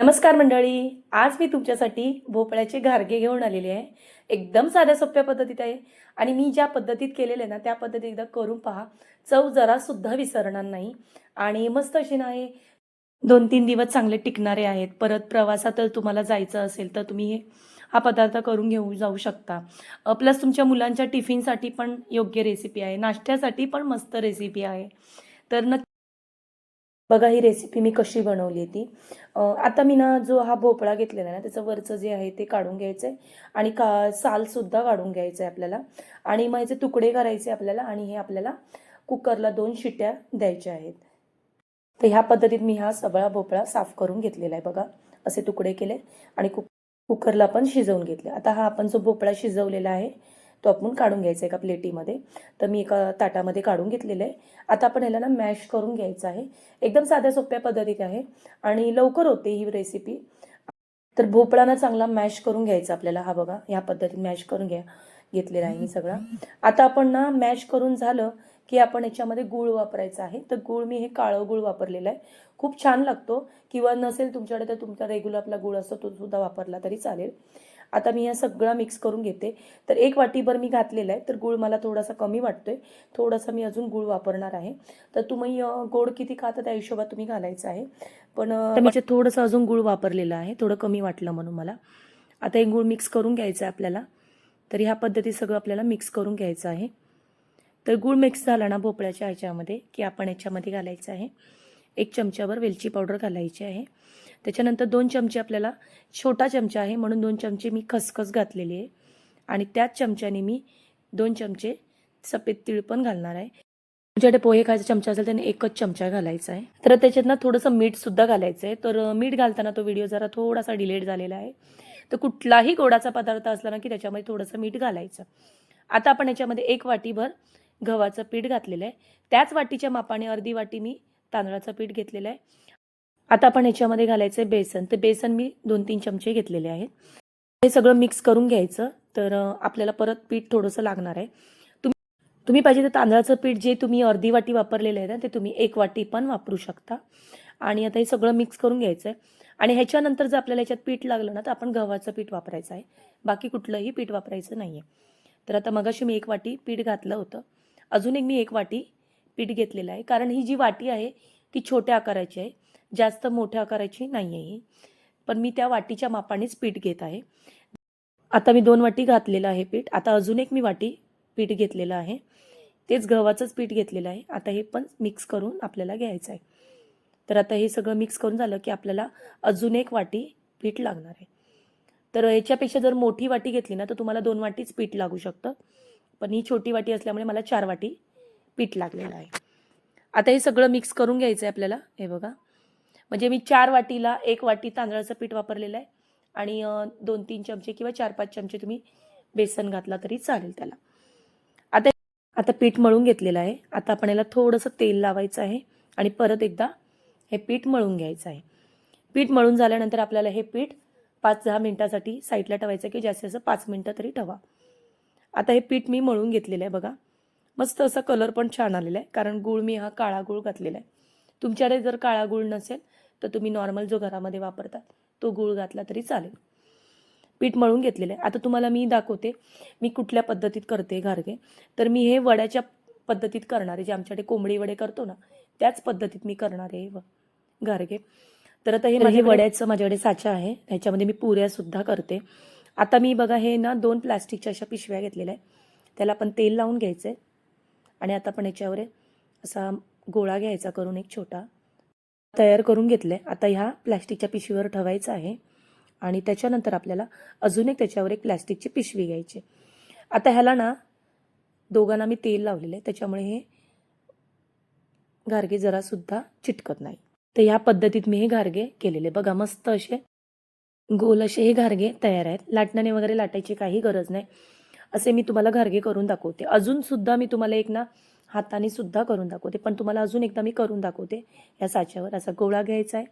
नमस्कार मंडळी. आज मी तुमच्यासाठी भोपळ्याचे घारगे घेऊन आलेले आहे. एकदम साध्या सोप्या पद्धतीत आहे. आणि मी ज्या पद्धतीत केलेले ना त्या पद्धतीत एकदा करून पहा. चव जरासुद्धा विसरणार नाही. आणि मस्त अशी नाही दोन तीन दिवस चांगले टिकणारे आहेत. परत प्रवासात तुम्हाला जायचं असेल तर तुम्ही हे हा पदार्थ करून घेऊ जाऊ शकता. प्लस तुमच्या मुलांच्या टिफिनसाठी पण योग्य रेसिपी आहे. नाश्त्यासाठी पण मस्त रेसिपी आहे. तर नक्की बघा ही रेसिपी मी कशी बनवली ती. आता मी ना जो हा भोपळा घेतलेला आहे ना त्याचं वरचं जे आहे ते काढून घ्यायचं आहे आणि का सालसुद्धा काढून घ्यायचं आहे आपल्याला. आणि मग याचे तुकडे करायचे आपल्याला आणि हे आपल्याला कुकरला दोन शिट्या द्यायच्या आहेत. तर ह्या पद्धतीत मी हा सगळा भोपळा साफ करून घेतलेला आहे बघा. असे तुकडे केले आणि कुक कुकरला पण शिजवून घेतले. आता हा आपण जो भोपळा शिजवलेला आहे तो आपण काढून घ्यायचा एका प्लेटीमध्ये. तर मी एका ताटामध्ये काढून घेतलेलं आहे. आता आपण ह्याला ना मॅश करून घ्यायचं आहे. एकदम साध्या सोप्या पद्धतीत आहे. आणि लवकर होते ही रेसिपी तर भोपळाना चांगला मॅश करून घ्यायचा आपल्याला. हा बघा ह्या पद्धतीत मॅश करून घ्या. घेतलेला आहे मी सगळा. आता आपण ना मॅश करून झालं की आपण याच्यामध्ये गूळ वापरायचा आहे. तर गूळ मी हे काळं गूळ वापरलेलं आहे. खूप छान लागतो. किंवा नसेल तुमच्याकडे तर तुमचा रेग्युलर आपला गूळ असतो तो सुद्धा वापरला तरी चालेल. आता मी या सगळं मिक्स करून घेते. तर एक वाटीभर मी घातलेलं आहे. तर गूळ मला थोडासा कमी वाटतोय. थोडासा मी अजून गूळ वापरणार आहे. तर तुम्ही गोड किती खाता त्या हिशोबात तुम्ही घालायचं आहे. पण अं, मी थोडंसं अजून गूळ वापरलेलं आहे थोडं कमी वाटलं म्हणून मला. आता हे गूळ मिक्स करून घ्यायचं आहे आपल्याला. तर ह्या पद्धती सगळं आपल्याला मिक्स करून घ्यायचं आहे. तर गूळ मिक्स झाला ना भोपळ्याच्या ह्याच्यामध्ये की आपण याच्यामध्ये घालायचं आहे. एक चमच्यावर वेलची पावडर घालायची आहे. त्याच्यानंतर दोन चमचे आपल्याला छोटा चमचा आहे म्हणून दोन चमचे मी खसखस घातलेली आहे. आणि त्याच चमच्याने मी दोन चमचे सफेद तीळ पण घालणार आहे. तुमच्याकडे पोहे खायचा चमचा असेल त्याने एकच चमचा घालायचा आहे. तर त्याच्यात ना थोडंसं मीठसुद्धा घालायचं आहे. तर मीठ घालताना तो व्हिडिओ जरा थोडासा डिलेट झालेला आहे. तर कुठलाही गोडाचा पदार्थ असला ना की त्याच्यामध्ये थोडंसं मीठ घालायचं. आता आपण याच्यामध्ये एक वाटीभर गव्हाचं पीठ घातलेलं आहे. त्याच वाटीच्या मापाने अर्धी वाटी मी तांदळाचं पीठ घेतलेलं आहे. आता आपण याच्यामध्ये घालायचं आहे बेसन. तर बेसन मी दोन तीन चमचे घेतलेले आहेत. हे सगळं मिक्स करून घ्यायचं. तर आपल्याला परत पीठ थोडंसं लागणार आहे. तुम्ही तुम्ही पाहिजे तर तांदळाचं पीठ जे तुम्ही अर्धी वाटी वापरलेलं आहे ना ते तुम्ही एक वाटी पण वापरू शकता. आणि आता हे सगळं मिक्स करून घ्यायचं आहे आणि ह्याच्यानंतर जर आपल्याला ह्याच्यात पीठ लागलं ना तर आपण गव्हाचं पीठ वापरायचं आहे. बाकी कुठलंही पीठ वापरायचं नाही आहे तर आता मगाशी मी एक वाटी पीठ घातलं होतं. अजून एक मी एक वाटी पीठ घेतलेलं आहे. कारण ही जी वाटी आहे ती छोट्या आकाराची आहे. जास्त मोठ्या आकाराची नाही आहे ही. पण मी त्या वाटीच्या मापानेच पीठ घेत आहे. आता मी दोन वाटी घातलेलं आहे पीठ. आता अजून एक मी वाटी पीठ घेतलेलं आहे. तेच गव्हाचंच पीठ घेतलेलं आहे. आता हे पण मिक्स करून आपल्याला घ्यायचं आहे. तर आता हे सगळं मिक्स करून झालं की आपल्याला अजून एक वाटी पीठ लागणार आहे. तर ह्याच्यापेक्षा जर मोठी वाटी घेतली ना तर तुम्हाला दोन वाटीच पीठ लागू शकतं. पण ही छोटी वाटी असल्यामुळे मला चार वाटी पीठ लागलेलं आहे. आता हे सगळं मिक्स करून घ्यायचं आहे आपल्याला. हे बघा. म्हणजे मी चार वाटीला एक वाटी तांदळाचं पीठ वापरलेलं आहे. आणि दोन तीन चमचे किंवा चार पाच चमचे तुम्ही बेसन घातला तरी चालेल त्याला. आता आता पीठ मळून घेतलेलं आहे. आता आपण याला थोडंसं तेल लावायचं आहे. आणि परत एकदा हे पीठ मळून घ्यायचं आहे. पीठ मळून झाल्यानंतर आपल्याला हे पीठ पाच दहा मिनटासाठी साईडला ठेवायचं की जास्तीत जास्त पाच मिनटं तरी ठेवा. आता हे पीठ मी मळून घेतलेलं आहे बघा. मस्त असा कलर पण छान आलेला आहे. कारण गुळ मी हा काळा गुळ घातलेला आहे. तुमच्याकडे जर काळा गुळ नसेल तर तुम्ही नॉर्मल जो घरामध्ये वापरतात तो गुळ घातला तरी चालेल. पीठ मळून घेतलेलं आहे. आता तुम्हाला मी दाखवते मी कुठल्या पद्धतीत करते घारगे. तर मी हे वड्याच्या पद्धतीत करणार आहे. जे आमच्याकडे कोंबडी वडे करतो ना त्याच पद्धतीत मी करणार आहे व- घारगे. तर आता हे माझे वड्याचं माझ्याकडे साचा आहे. ह्याच्यामध्ये मी पुऱ्या सुद्धा करते. आता मी बघा हे ना दोन प्लास्टिकच्या अशा पिशव्या घेतलेल्या आहे त्याला आपण तेल लावून घ्यायचं आहे आणि आता आपण याच्यावर असा गोळा घ्यायचा करून एक छोटा. तयार करून घेतलं आहे आता ह्या प्लॅस्टिकच्या पिशवीवर ठेवायचं आहे. आणि त्याच्यानंतर आपल्याला अजून एक त्याच्यावर एक प्लॅस्टिकची पिशवी घ्यायची. आता ह्याला ना दोघांना मी तेल लावलेलं आहे. त्याच्यामुळे हे गारगे जरासुद्धा चिटकत नाही. तर ह्या पद्धतीत मी हे गारगे केलेले बघा मस्त असे गोल असे हे गारगे तयार आहेत. लाटण्याने वगैरे लाटायची काही गरज नाही. असे मी तुम्हाला घारगे करून दाखवते. अजून सुद्धा मी तुम्हाला एक ना हाताने सुद्धा करून दाखवते. पण तुम्हाला अजून एकदा मी करून दाखवते या साच्यावर. असा गोळा घ्यायचा आहे.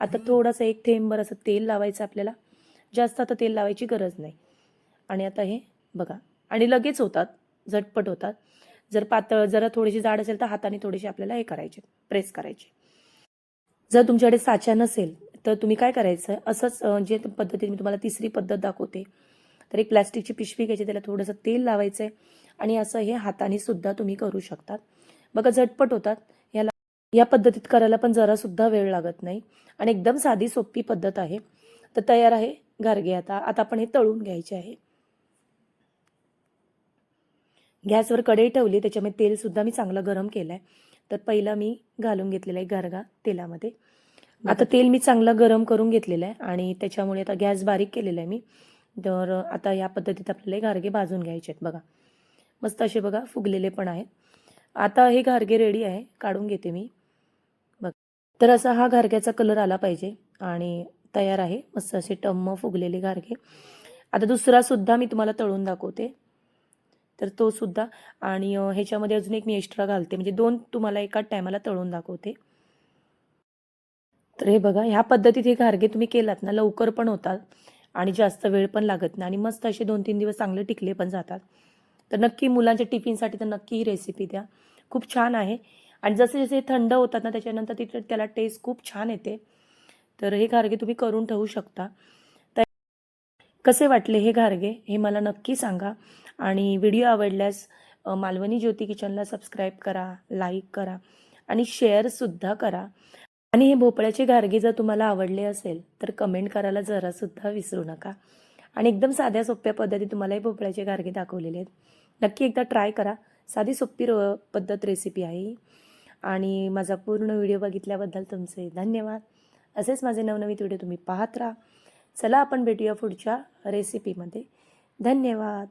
आता थोडासा एक थेंबर असं तेल लावायचं आपल्याला. जास्त आता तेल लावायची गरज नाही. आणि आता हे बघा. आणि लगेच होतात. झटपट होतात. जर पातळ जरा थोडीशी जाड असेल तर हाताने थोडीशी आपल्याला हे करायचे. प्रेस करायचे. जर तुमच्याकडे साचा नसेल तर तुम्ही काय करायचं? आहे असंच जे पद्धतीने मी तुम्हाला तिसरी पद्धत दाखवते. तर एक प्लॅस्टिकची पिशवी घ्यायची त्याला थोडंसं तेल लावायचं आहे आणि असं हे हाताने सुद्धा तुम्ही करू शकतात. बघा झटपट होतात. याला या पद्धतीत करायला पण जरासुद्धा वेळ लागत नाही. आणि एकदम साधी सोपी पद्धत आहे. तर तयार आहे गारगे आता. आता आपण हे तळून घ्यायचे आहे. गॅसवर कढई ठेवली त्याच्यामध्ये तेलसुद्धा मी चांगलं गरम केलं आहे तर पहिला मी घालून घेतलेला आहे गारगा तेलामध्ये. आता तेल मी चांगलं गरम करून घेतलेलं आहे आणि त्याच्यामुळे आता गॅस बारीक केलेला आहे मी. तर आता या पद्धतीत आपल्याला हे घारगे भाजून घ्यायचे आहेत बघा. मस्त असे बघा फुगलेले पण आहेत. आता हे घारगे रेडी आहे काढून घेते मी. बघ. तर असा हा घारग्याचा कलर आला पाहिजे आणि तयार आहे. मस्त असे टम्म फुगलेले घारगे. आता दुसरा सुद्धा मी तुम्हाला तळून दाखवते. तर तो सुद्धा. आणि ह्याच्यामध्ये अजून एक मी एक्स्ट्रा घालते. म्हणजे दोन तुम्हाला एकाच टायमाला तळून दाखवते. तर हे बघा ह्या पद्धतीत हे घारगे तुम्ही केलात ना लवकर पण होतात. आणि जास्त वेळ पण लागत नाही. आणि मस्त असे दोन तीन दिवस चांगले टिकले पण जातात. तर नक्की मुलांच्या टिफिनसाठी तर नक्की ही रेसिपी द्या. खूप छान आहे. आणि जसे जसे थंड होतात ना त्याच्यानंतर तिथे त्याला टेस्ट खूप छान येते. तर हे घारगे तुम्ही करून ठेवू शकता. तर कसे वाटले हे घारगे हे मला नक्की सांगा. आणि व्हिडिओ आवडल्यास मालवणी ज्योती किचनला सबस्क्राईब करा लाईक करा आणि शेअरसुद्धा करा. आणि हे भोपळ्याचे घारगे जर तुम्हाला आवडले असेल तर कमेंट करायला जरासुद्धा विसरू नका. आणि एकदम साध्या सोप्या पद्धती तुम्हाला हे भोपळ्याचे घारगे दाखवलेले आहेत. नक्की एकदा ट्राय करा. साधी सोपी र पद्धत रेसिपी आहे ही. आणि माझा पूर्ण व्हिडिओ बघितल्याबद्दल तुमचे धन्यवाद. असेच माझे नवनवीन व्हिडिओ तुम्ही पाहत राहा. चला आपण भेटूया पुढच्या रेसिपीमध्ये धन्यवाद.